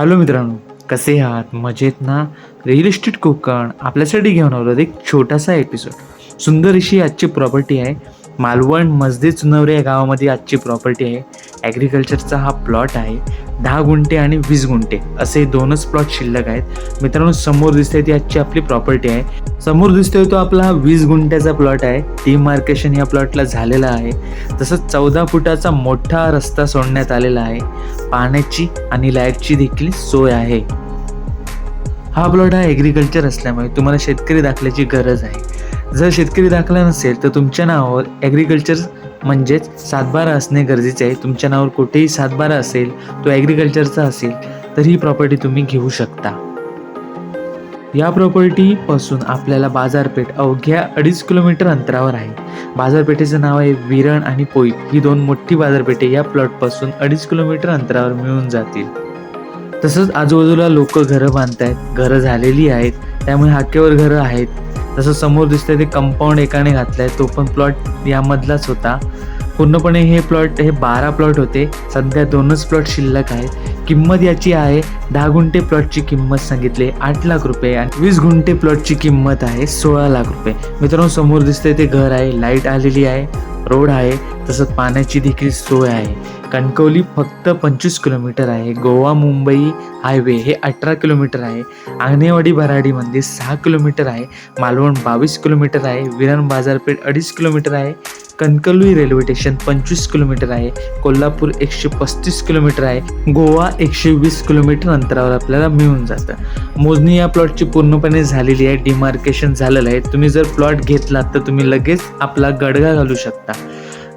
Hello मित्रांनो कसे आहात? मजेत ना? रिअल इस्टेट कोकण आपल्यासाठी घेऊन आलो एक छोटासा एपिसोड सुंदर अशी आजची प्रॉपर्टी आहे. मालवण मस्जिद चुनवरे या गावामध्ये आजची प्रॉपर्टी आहे. ॲग्रिकल्चरचा हा प्लॉट आहे. दहा गुंठे आणि वीस गुंठे असे दोनच प्लॉट शिल्लक आहेत. मित्रांनो समोर दिसते ती आजची आपली प्रॉपर्टी आहे. समोर दिसतोय तो आपला हा वीस गुंठ्याचा प्लॉट आहे. डिमार्केशन या प्लॉटला झालेला आहे. तसंच चौदा फुटाचा मोठा रस्ता सोडण्यात आलेला आहे. पाण्याची आणि लाईटची देखील सोय आहे. हा प्लॉट हा ॲग्रिकल्चर असल्यामुळे तुम्हाला शेतकरी दाखल्याची गरज आहे. जर शेतकरी दाखला नसेल तर तुमच्या नावावर ॲग्रिकल्चर म्हणजेच सातबारा असणे गरजेचे आहे. तुमच्या नावावर कुठेही सातबारा असेल तो ॲग्रिकल्चरचा असेल तर ही प्रॉपर्टी तुम्ही घेऊ शकता. या प्रॉपर्टीपासून आपल्याला बाजारपेठ अवघ्या अडीच किलोमीटर अंतरावर आहे. बाजारपेठेचं नाव आहे विरण आणि पोई ही दोन मोठी बाजारपेठे या प्लॉटपासून अडीच किलोमीटर अंतरावर मिळून जातील. तसंच आजूबाजूला लोक घरं बांधत आहेत घरं झालेली आहेत. त्यामुळे हाकेवर घरं आहेत. तसं समोर दिसतंय ते कंपाऊंड एकाने घातलाय तो पण प्लॉट यामधलाच होता. पूर्णपणे हे प्लॉट हे बारा प्लॉट होते. सध्या दोनच प्लॉट शिल्लक आहेत. किंमत याची आहे दहा गुंठे प्लॉटची किंमत सांगितली आठ लाख रुपये आणि वीस गुंठे प्लॉटची किंमत आहे सोळा लाख रुपये. मित्रांनो समोर दिसते ते घर आहे लाइट आलेली आहे. रोड आहे तसंच पाण्याची देखील सोय आहे. कणकवली फक्त पंचवीस किलोमीटर आहे. गोवा मुंबई हायवे हे अठरा किलोमीटर आहे. आंगणेवाडी भराडीमध्ये सहा किलोमीटर आहे. मालवण बावीस किलोमीटर आहे. विरण बाजारपेठ अडीच किलोमीटर आहे. कणकवली रेल्वे स्टेशन पंचवीस किलोमीटर आहे. कोल्हापूर एकशे पस्तीस किलोमीटर आहे. गोवा एकशे वीस किलोमीटर अंतरावर आपल्याला मिळून जातं. मोजणी या प्लॉटची पूर्णपणे झालेली आहे. डिमार्केशन झालेलं आहे. तुम्ही जर प्लॉट घेतलात तर तुम्ही लगेच आपला गडगा घालू शकता.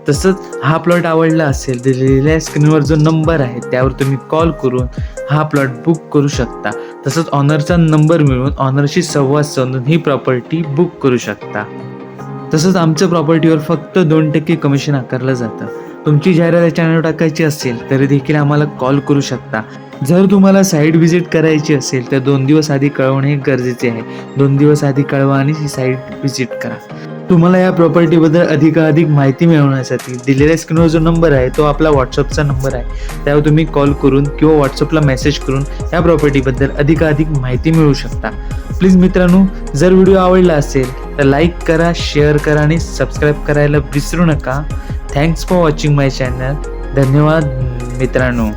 तसंच हा प्लॉट आवडला असेल तर दिलेल्या स्क्रीनवर जो नंबर आहे त्यावर तुम्ही कॉल करून हा प्लॉट बुक करू शकता. तसंच ऑनरचा नंबर मिळून ऑनरशी संवाद साधून ही प्रॉपर्टी बुक करू शकता. तसंच आमच्या प्रॉपर्टीवर फक्त दोन टक्के कमिशन आकारलं जातं. तुमची जाहिरात या टाकायची असेल तरी देखील आम्हाला कॉल करू शकता. जर तुम्हाला साईट व्हिजिट करायची असेल तर दोन दिवस आधी कळवणे हे गरजेचे आहे. दोन दिवस आधी कळवा आणि ही साईट व्हिजिट करा. तुम्हाला या प्रॉपर्टीबद्दल अधिकाधिक माहिती मिळवण्यासाठी दिलेल्या स्क्रीनवर जो नंबर आहे तो आपला व्हॉट्सअपचा नंबर आहे. त्यावर तुम्ही कॉल करून किंवा व्हॉट्सअपला मेसेज करून या प्रॉपर्टीबद्दल अधिकाधिक माहिती मिळवू शकता. प्लीज मित्रांनो जर व्हिडिओ आवडला असेल तर लाईक करा शेअर करा आणि सबस्क्राईब करायला विसरू नका. Thanks for watching my channel धन्यवाद मित्रांनो.